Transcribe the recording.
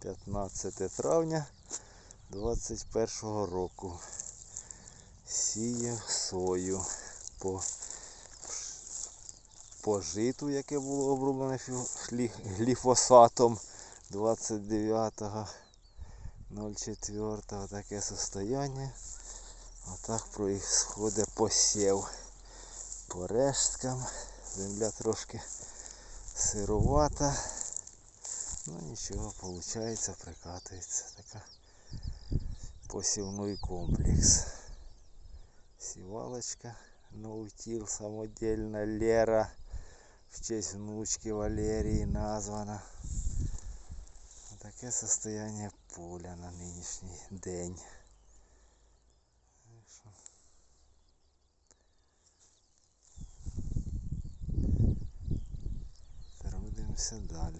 15 травня 21 року. Сію сою по, по житу, яке було оброблене гліфосатом 29.04. Таке состояние. Отак происходить посів. По решткам. Земля трошки сировата. Ну нічого, виходить, прикатується така посівний комплекс. Сівалочка, наутил самодельна Лера. В честь внучки Валерії названа. Таке состояние поля на нинішній день. Так що Трудимося далі.